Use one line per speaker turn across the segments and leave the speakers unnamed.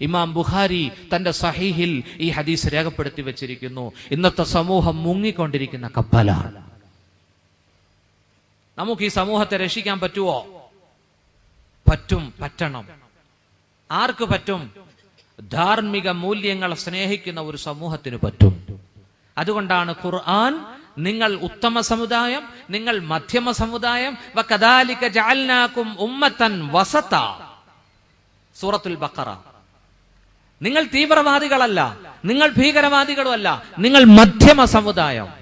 ഇമാം ബുഖാരി തന്റെ സഹീഹിൽ ഈ ഹദീസ് രേഖപ്പെടുത്തി വെച്ചിരിക്കുന്നു. ഇന്നത്തെ സമൂഹം മുങ്ങിക്കൊണ്ടിരിക്കുന്ന കപ്പലാണ്. നമുക്ക് ഈ സമൂഹത്തെ രക്ഷിക്കാൻ പറ്റുമോ പറ്റും പറ്റണം. ആർക്ക് പറ്റും? ധാർമ്മിക മൂല്യങ്ങളെ സ്നേഹിക്കുന്ന ഒരു സമൂഹത്തിന് പറ്റും. അതുകൊണ്ടാണ് ഖുർആൻ നിങ്ങൾ ഉത്തമ സമുദായം നിങ്ങൾ മധ്യമ സമുദായം വകദാലിക ജഅൽനാകും ഉമ്മത്തൻ വസത. സൂറത്തുൽ ബഖറ. നിങ്ങൾ തീവ്രവാദികളല്ല നിങ്ങൾ ഭീകരവാദികളുമല്ല നിങ്ങൾ മധ്യമ സമുദായം.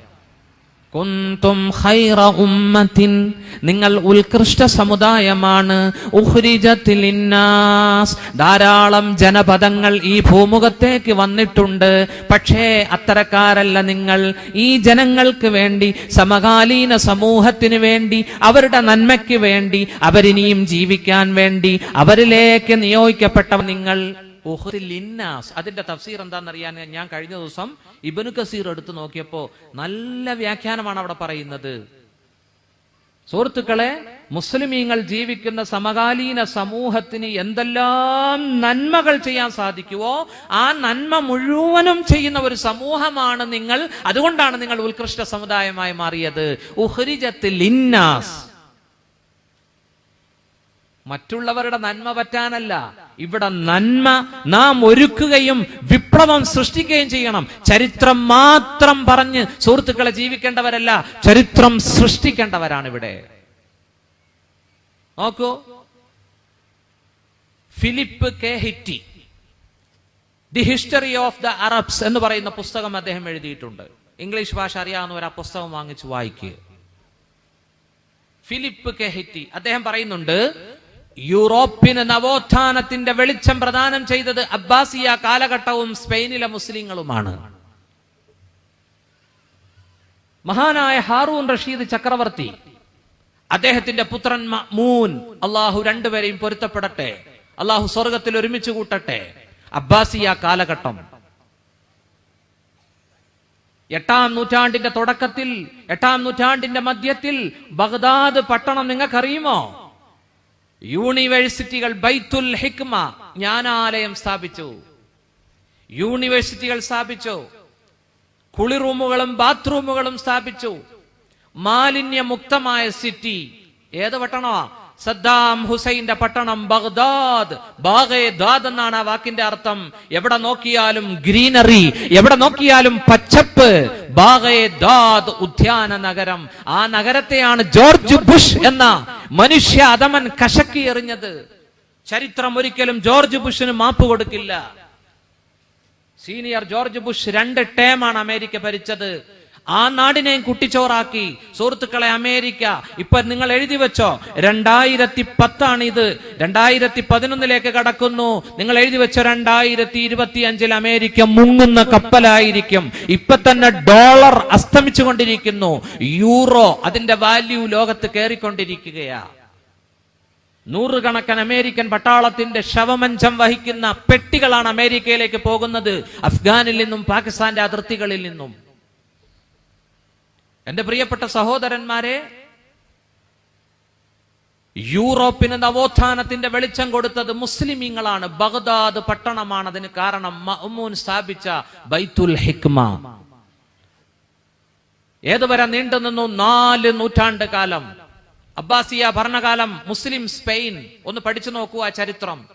കുന്തും ഖൈറ ഉമ്മത്തിൻ നിങ്ങൾ ഉത്കൃഷ്ട സമുദായമാണ്. ധാരാളം ജനപദങ്ങൾ ഈ ഭൂമുഖത്തേക്ക് വന്നിട്ടുണ്ട്. പക്ഷേ അത്തരക്കാരല്ല നിങ്ങൾ. ഈ ജനങ്ങൾക്ക് വേണ്ടി സമകാലീന സമൂഹത്തിന് വേണ്ടി അവരുടെ നന്മയ്ക്ക് വേണ്ടി അവരിനിയും ജീവിക്കാൻ വേണ്ടി അവരിലേക്ക് നിയോഗിക്കപ്പെട്ടവ നിങ്ങൾ. ഇന്നാസ് അതിന്റെ തഫ്സീർ എന്താണെന്നറിയാൻ ഞാൻ കഴിഞ്ഞ ദിവസം ഇബനു കസീർ എടുത്തു നോക്കിയപ്പോ നല്ല വ്യാഖ്യാനമാണ് അവിടെ പറയുന്നത്. സുഹൃത്തുക്കളെ മുസ്ലിമീങ്ങൾ ജീവിക്കുന്ന സമകാലീന സമൂഹത്തിന് എന്തെല്ലാം നന്മകൾ ചെയ്യാൻ സാധിക്കുവോ ആ നന്മ മുഴുവനും ചെയ്യുന്ന ഒരു സമൂഹമാണ് നിങ്ങൾ. അതുകൊണ്ടാണ് നിങ്ങൾ ഉത്കൃഷ്ട സമുദായമായി മാറിയത്. ഉഹ്രിജത്തിൽ ഇന്നാസ് മറ്റുള്ളവരുടെ നന്മ പറ്റാനല്ല. ഇവിടെ നന്മ നാം ഒരുക്കുകയും വിപ്ലവം സൃഷ്ടിക്കുകയും ചെയ്യണം. ചരിത്രം മാത്രം പറഞ്ഞ് സുഹൃത്തുക്കളെ ജീവിക്കേണ്ടവരല്ല ചരിത്രം സൃഷ്ടിക്കേണ്ടവരാണ് ഇവിടെ നോക്കൂ. Philip K. Hitti the history of the Arabs എന്ന് പറയുന്ന പുസ്തകം അദ്ദേഹം എഴുതിയിട്ടുണ്ട്. ഇംഗ്ലീഷ് ഭാഷ അറിയാവുന്നവർ ആ പുസ്തകം വാങ്ങിച്ചു വായിക്കുക ഫിലിപ്പ് കെ. ഹിറ്റി അദ്ദേഹം പറയുന്നുണ്ട് യൂറോപ്പിന് നവോത്ഥാനത്തിന്റെ വെളിച്ചം പ്രദാനം ചെയ്തത് അബ്ബാസിയ കാലഘട്ടവും സ്പെയിനിലെ മുസ്ലിങ്ങളുമാണ്. മഹാനായ ഹാറൂൻ റഷീദ് ചക്രവർത്തി അദ്ദേഹത്തിന്റെ പുത്രൻ മൂൻ അള്ളാഹു രണ്ടുപേരെയും പൊരുത്തപ്പെടട്ടെ അള്ളാഹു സ്വർഗത്തിൽ ഒരുമിച്ച് കൂട്ടട്ടെ. അബ്ബാസിയ കാലഘട്ടം. എട്ടാം നൂറ്റാണ്ടിന്റെ തുടക്കത്തിൽ എട്ടാം നൂറ്റാണ്ടിന്റെ മധ്യത്തിൽ ബഗ്ദാദ് പട്ടണം നിങ്ങൾക്കറിയുമോ? യൂണിവേഴ്സിറ്റികൾ ബൈത്തുൽ ഹിക്മ ജ്ഞാനാലയം സ്ഥാപിച്ചു. യൂണിവേഴ്സിറ്റികൾ സ്ഥാപിച്ചു. കുളിറൂമുകളും ബാത്റൂമുകളും സ്ഥാപിച്ചു. മാലിന്യമുക്തമായ സിറ്റി. ഏത് പട്ടണമാ? സദ്ദാം ഹുസൈന്റെ പട്ടണം ബഗ്ദാദ്. ബാഗേദാദ് എന്നാണ് ആ വാക്കിന്റെ അർത്ഥം. എവിടെ നോക്കിയാലും ഗ്രീനറി എവിടെ നോക്കിയാലും പച്ചപ്പ്. ബാഗേദാദ് ഉദ്യാന നഗരം. ആ നഗരത്തെയാണ് ജോർജ് ബുഷ് എന്ന മനുഷ്യ അധമൻ കശക്കി എറിഞ്ഞത്. ചരിത്രം ഒരിക്കലും ജോർജ് ബുഷിന് മാപ്പ് കൊടുക്കില്ല. സീനിയർ ജോർജ് ബുഷ് രണ്ട് ടേമാണ് അമേരിക്ക ഭരിച്ചത്. ആ നാടിനെയും കുട്ടിച്ചോറാക്കി. സുഹൃത്തുക്കളെ അമേരിക്ക ഇപ്പൊ നിങ്ങൾ എഴുതി വെച്ചോ? രണ്ടായിരത്തി പത്താണ് ഇത്. രണ്ടായിരത്തി പതിനൊന്നിലേക്ക് കടക്കുന്നു. നിങ്ങൾ എഴുതി വെച്ചോ? രണ്ടായിരത്തി ഇരുപത്തി അഞ്ചിൽ അമേരിക്ക മുങ്ങുന്ന കപ്പലായിരിക്കും. ഇപ്പൊ തന്നെ ഡോളർ അസ്തമിച്ചു കൊണ്ടിരിക്കുന്നു യൂറോ അതിന്റെ വാല്യൂ ലോകത്ത് കയറിക്കൊണ്ടിരിക്കുകയാ നൂറുകണക്കിന് അമേരിക്കൻ പട്ടാളത്തിന്റെ ശവമഞ്ചം വഹിക്കുന്ന പെട്ടികളാണ് അമേരിക്കയിലേക്ക് പോകുന്നത്. അഫ്ഗാനിൽ നിന്നും പാകിസ്ഥാന്റെ അതിർത്തികളിൽ നിന്നും. എന്റെ പ്രിയപ്പെട്ട സഹോദരന്മാരെ യൂറോപ്പിന് നവോത്ഥാനത്തിന്റെ വെളിച്ചം കൊടുത്തത് മുസ്ലിമീങ്ങളാണ്. ബഗ്ദാദ് പട്ടണമാണ് അതിന് കാരണം മഅ്മൂൻ സ്ഥാപിച്ച ബൈത്തുൽ ഹിക്മ. ഏതുവരെ നീണ്ടു നിന്നു? നാല് നൂറ്റാണ്ട് കാലം. അബ്ബാസിയ ഭരണകാലം മുസ്ലിം സ്പെയിൻ. ഒന്ന് പഠിച്ചു നോക്കൂ ആ ചരിത്രം.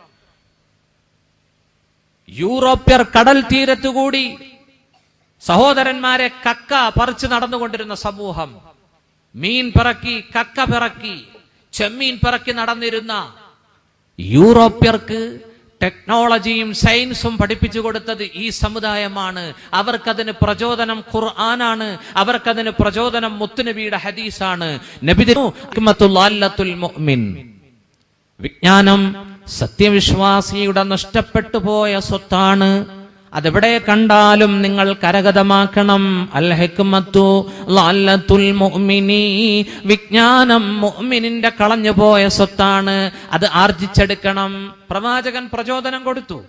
യൂറോപ്യർ കടൽ തീരത്തുകൂടി സഹോദരന്മാരെ കക്ക പറിച്ചു നടന്നുകൊണ്ടിരുന്ന സമൂഹം. മീൻ പിറക്കി കക്ക പിറക്കി ചെമ്മീൻ പിറക്കി നടന്നിരുന്ന യൂറോപ്യർക്ക് ടെക്നോളജിയും സയൻസും പഠിപ്പിച്ചു കൊടുത്തത് ഈ സമുദായമാണ്. അവർക്കതിന് പ്രചോദനം ഖുർആനാണ്. അവർക്കതിന് പ്രചോദനം മുത്തുനബിയുടെ ഹദീസാണ്. വിജ്ഞാനം സത്യവിശ്വാസിയുടെ നഷ്ടപ്പെട്ടു പോയ സ്വത്താണ്. അതെവിടെ കണ്ടാലും നിങ്ങൾ കരഗതമാക്കണം. അൽ ലാലത്തുൽ മുഅ്മിനി. വിജ്ഞാനം മുഅ്മിനിന്റെ കളഞ്ഞുപോയ സ്വത്താണ്. അത് ആർജിച്ചെടുക്കണം. പ്രവാചകൻ പ്രചോദനം കൊടുത്തു.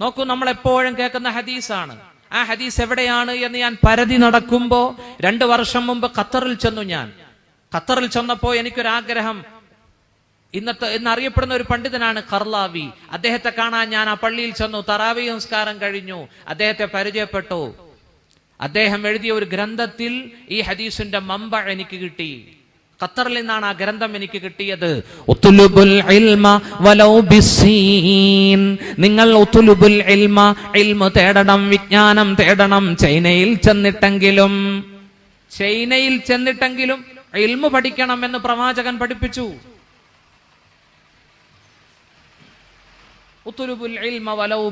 നോക്കൂ നമ്മൾ എപ്പോഴും കേൾക്കുന്ന ഹദീസാണ്. ആ ഹദീസ് എവിടെയാണ് എന്ന് ഞാൻ പരതി നടക്കുമ്പോ രണ്ടു വർഷം മുമ്പ് ഖത്തറിൽ ചെന്നു ഞാൻ. ഖത്തറിൽ ചെന്നപ്പോ എനിക്കൊരാഗ്രഹം ഇന്നത്തെ എന്നറിയപ്പെടുന്ന ഒരു പണ്ഡിതനാണ് കർലാവി. അദ്ദേഹത്തെ കാണാൻ ഞാൻ ആ പള്ളിയിൽ ചെന്നു. തറാവി സംസ്കാരം കഴിഞ്ഞു. അദ്ദേഹത്തെ പരിചയപ്പെട്ടു. അദ്ദേഹം എഴുതിയ ഒരു ഗ്രന്ഥത്തിൽ ഈ ഹദീസിന്റെ മമ്പ എനിക്ക് കിട്ടി. ഖത്തറിൽ നിന്നാണ് ആ ഗ്രന്ഥം എനിക്ക് കിട്ടിയത്. നിങ്ങൾ തേടണം വിജ്ഞാനം തേടണം. ചൈനയിൽ ചെന്നിട്ടെങ്കിലും ചൈനയിൽ ചെന്നിട്ടെങ്കിലും ഇൽമ പഠിക്കണം എന്ന് പ്രവാചകൻ പഠിപ്പിച്ചു. ഇൽമ വലൗ.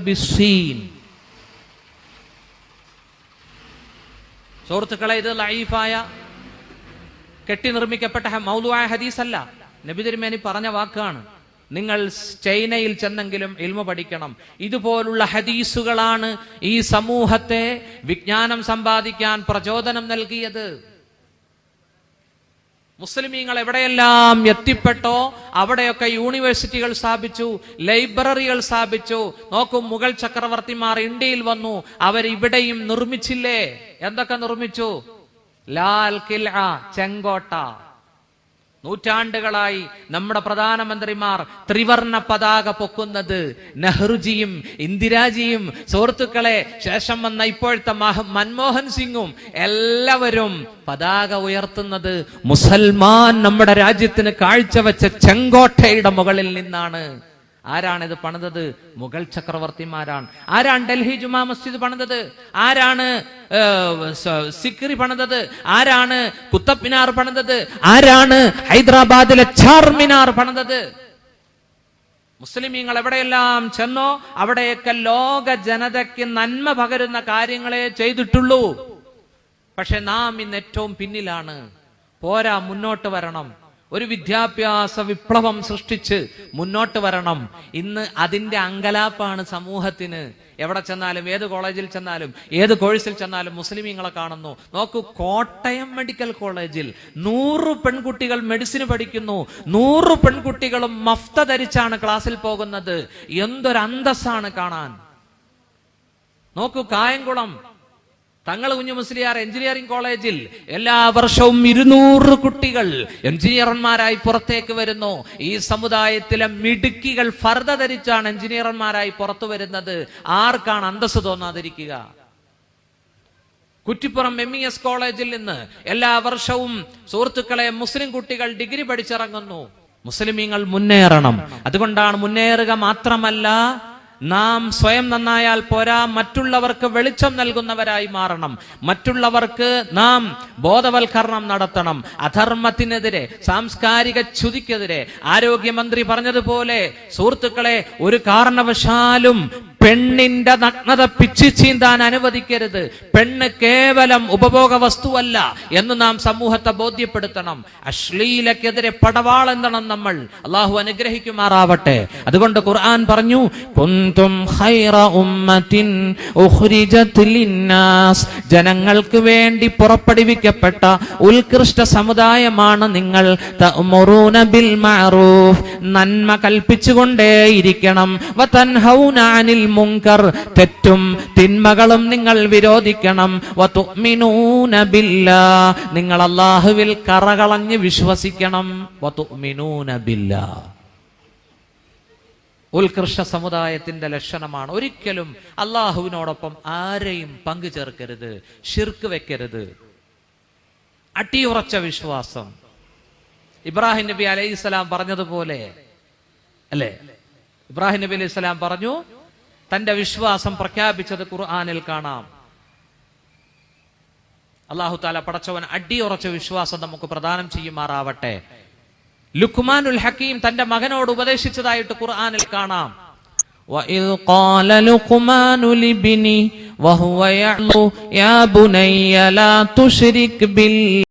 സുഹൃത്തുക്കളെ ഇത് ലൈഫായ കെട്ടി നിർമ്മിക്കപ്പെട്ട മൗലുവായ ഹദീസല്ല. നബി തിരുമേനി പറഞ്ഞ വാക്കാണ്. നിങ്ങൾ ചൈനയിൽ ചെന്നെങ്കിലും ഇൽമ പഠിക്കണം. ഇതുപോലുള്ള ഹദീസുകളാണ് ഈ സമൂഹത്തെ വിജ്ഞാനം സമ്പാദിക്കാൻ പ്രചോദനം നൽകിയത്. മുസ്ലിമീങ്ങൾ എവിടെയെല്ലാം എത്തിപ്പെട്ടോ അവിടെയൊക്കെ യൂണിവേഴ്സിറ്റികൾ സ്ഥാപിച്ചു ലൈബ്രറികൾ സ്ഥാപിച്ചു. നോക്കും മുഗൾ ചക്രവർത്തിമാർ ഇന്ത്യയിൽ വന്നു. അവർ ഇവിടെയും നിർമ്മിച്ചില്ലേ? എന്തൊക്കെ നിർമ്മിച്ചു? ലാൽ കിൽ ചെങ്കോട്ട. നൂറ്റാണ്ടുകളായി നമ്മുടെ പ്രധാനമന്ത്രിമാർ ത്രിവർണ പതാക പൊക്കുന്നത് നെഹ്റുജിയും ഇന്ദിരാജിയും. സുഹൃത്തുക്കളെ ശേഷം വന്ന ഇപ്പോഴത്തെ മഹ- മൻമോഹൻ സിംഗും എല്ലാവരും പതാക ഉയർത്തുന്നത് മുസൽമാൻ നമ്മുടെ രാജ്യത്തിന് കാഴ്ചവെച്ച ചെങ്കോട്ടയുടെ മുകളിൽ നിന്നാണ്. ആരാണ് ഇത് പണിതത്? മുഗൾ ചക്രവർത്തിമാരാണ്. ആരാണ് ഡൽഹി ജുമാ മസ്ജിദ് പണിതത്? ആരാണ് സിക്രി പണിതത്? ആരാണ് കുത്തബ്മിനാർ പണിതത്? ആരാണ് ഹൈദരാബാദിലെ ചാർമിനാർ പണിതത്? മുസ്ലിമീങ്ങൾ എവിടെയെല്ലാം ചെന്നോ അവിടെയൊക്കെ ലോക ജനതയ്ക്ക് നന്മ പകരുന്ന കാര്യങ്ങളെ ചെയ്തിട്ടുള്ളൂ. പക്ഷെ നാം ഇന്ന് ഏറ്റവും പിന്നിലാണ്. പോരാ മുന്നോട്ട് വരണം. ഒരു വിദ്യാഭ്യാസ വിപ്ലവം സൃഷ്ടിച്ച് മുന്നോട്ട് വരണം. ഇന്ന് അതിന്റെ അങ്കലാപ്പാണ് സമൂഹത്തിന്. എവിടെ ചെന്നാലും ഏത് കോളേജിൽ ചെന്നാലും ഏത് കോഴ്സിൽ ചെന്നാലും മുസ്ലിമീങ്ങളെ കാണുന്നു. നോക്കൂ കോട്ടയം മെഡിക്കൽ കോളേജിൽ നൂറ് പെൺകുട്ടികൾ മെഡിസിൻ പഠിക്കുന്നു. നൂറ് പെൺകുട്ടികളും മഫ്ത ധരിച്ചാണ് ക്ലാസ്സിൽ പോകുന്നത്. എന്തൊരു അന്തസ്സാണ് കാണാൻ? നോക്കൂ കായംകുളം. തങ്ങൾ കുഞ്ഞു മുസ്ലിയാർ എഞ്ചിനീയറിംഗ് കോളേജിൽ എല്ലാ വർഷവും ഇരുന്നൂറ് കുട്ടികൾ എഞ്ചിനീയർമാരായി പുറത്തേക്ക് വരുന്നു. ഈ സമുദായത്തിലെ മിടുക്കികൾ ഫർദ ധരിച്ചാണ് എഞ്ചിനീയർമാരായി പുറത്തു വരുന്നത്. ആർക്കാണ് അന്തസ് തോന്നാതിരിക്കുക? കുറ്റിപ്പുറം എം ഇ എസ് കോളേജിൽ നിന്ന് എല്ലാ വർഷവും സുഹൃത്തുക്കളെ മുസ്ലിം കുട്ടികൾ ഡിഗ്രി പഠിച്ചിറങ്ങുന്നു. മുസ്ലിമീങ്ങൾ മുന്നേറണം. അതുകൊണ്ടാണ് മുന്നേറുക മാത്രമല്ല നാം സ്വയം നന്നായാൽ പോരാ മറ്റുള്ളവർക്ക് വെളിച്ചം നൽകുന്നവരായി മാറണം. മറ്റുള്ളവർക്ക് നാം ബോധവൽക്കരണം നടത്തണം. അധർമ്മത്തിനെതിരെ സാംസ്കാരിക ചുതിക്കെതിരെ ആരോഗ്യമന്ത്രി പറഞ്ഞതുപോലെ സുഹൃത്തുക്കളെ ഒരു കാരണവശാലും പെണ്ണിന്റെ നഗ്നത പിച്ചു ചീന്താൻ അനുവദിക്കരുത്. പെണ്ണ് കേവലം ഉപഭോഗ വസ്തുവല്ല എന്ന് നാം സമൂഹത്തെ ബോധ്യപ്പെടുത്തണം. അശ്ലീലക്കെതിരെ പടവാളെന്നണം നമ്മൾ. അള്ളാഹു അനുഗ്രഹിക്കുമാറാവട്ടെ. അതുകൊണ്ട് ഖുർആൻ പറഞ്ഞു കുന്തും ലിന്നാസ്. ജനങ്ങൾക്ക് വേണ്ടി പുറപ്പെടുവിക്കപ്പെട്ട ഉത്കൃഷ്ട സമുദായമാണ് നിങ്ങൾ. ബിൽ മഅറൂഫ്. നന്മ കൽപ്പിച്ചുകൊണ്ടേയിരിക്കണം. അനിൽ മുങ്കർ തെറ്റും തിന്മകളും നിങ്ങൾ വിരോധിക്കണം. നിങ്ങൾ അള്ളാഹുവിൽ കറകളഞ്ഞ് വിശ്വസിക്കണം. ഉത്കൃഷ്ട സമുദായത്തിന്റെ ലക്ഷണമാണ്. ഒരിക്കലും അള്ളാഹുവിനോടൊപ്പം ആരെയും പങ്കു ചേർക്കരുത് ഷിർക്ക് വെക്കരുത്. അട്ടിയുറച്ച വിശ്വാസം. ഇബ്രാഹിം നബി അലൈഹി സ്വലാം പറഞ്ഞതുപോലെ അല്ലേ? ഇബ്രാഹിം നബി അലൈഹി സ്വലാം പറഞ്ഞു തന്റെ വിശ്വാസം പ്രഖ്യാപിച്ചത് ഖുർആനിൽ കാണാം അള്ളാഹു താല പടച്ചവൻ അടിയുറച്ച വിശ്വാസം നമുക്ക് പ്രദാനം ചെയ്യുമാറാവട്ടെ ലുക്മാനുൽ ഹക്കീം തന്റെ മകനോട് ഉപദേശിച്ചതായിട്ട് ഖുർആനിൽ കാണാം
وإذ قال لقمان لابنه وهو يعظه يا بني لا تشرك بالله